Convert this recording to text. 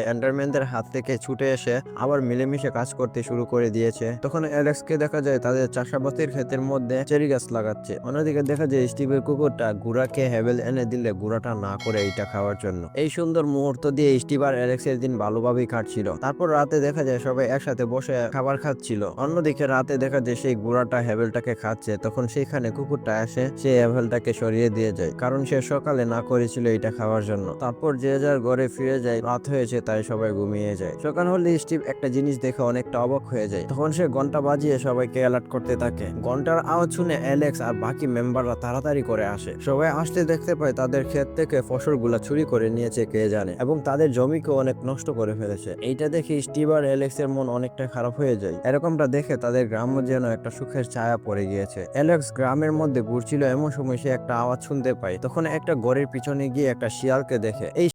এন্ডারম্যানদের হাত থেকে ছুটে এসে আবার মিলেমিশে কাজ করতে শুরু করে দিয়েছে। তখন অ্যালেক্সকে দেখা যায় তাদের চাষাবাতির ক্ষেতের মধ্যে চেরি গাছ লাগাচ্ছে। অন্যদিকে দেখা যায় স্টিভের কুকুরটা গুড়াকে হেবেল এনে দিলে গুড়াটা না করে এইটা খাওয়ার জন্য। এই সুন্দর মুহূর্ত দিয়ে স্টিভ আর অ্যালেক্সের দিন ভালোভাবেই কাটছিল। তারপর রাতে দেখা যায় সবাই একসাথে বসে খাবার খাচ্ছিল। অন্যদিকে রাতে দেখা যায় সেই গুড়াটা হেবেলটাকে খাচ্ছে। তখন সেখানে কুকুরটা এসে সেই হেবেলটাকে সরিয়ে দিয়ে যায়। কারণ সে সকালে না করেছিল এটা খাওয়ার জন্য। তারপর যে যার ঘরে ফিরে যায়, রাত হয়েছে তাই সবাই ঘুমিয়ে যায়। সকাল হলে স্টিভ একটা জিনিস দেখে অনেকটা অবাক হয়ে যায়। তখন সে ঘণ্টা বাজিয়ে সবাইকে অ্যালার্ট করতে থাকে। ঘণ্টার আওয়াজ শুনে অ্যালেক্স আর বাকি মেম্বাররা তাড়াতাড়ি করে আসে। সবাই আসতে দেখতে পায় তাদের ক্ষেত থেকে ফসলগুলা চুরি করে নিয়েছে, কে জানে? এবং তাদের জমিকে অনেক নষ্ট করে ফেলেছে। এইটা দেখে স্টিভ আর অ্যালেক্স এর মন অনেকটা খারাপ হয়ে যায়। এরকমটা দেখে তাদের গ্রাম্য যেন একটা সুখের ছায়া পড়ে গিয়েছে। অ্যালেক্স গ্রামের মধ্যে ঘুরছিল এমন সময় সে একটা আওয়াজ শুনতে পায়। তখন একটা গড়ের পিছনে গিয়ে একটা শিয়ালকে দেখে। এই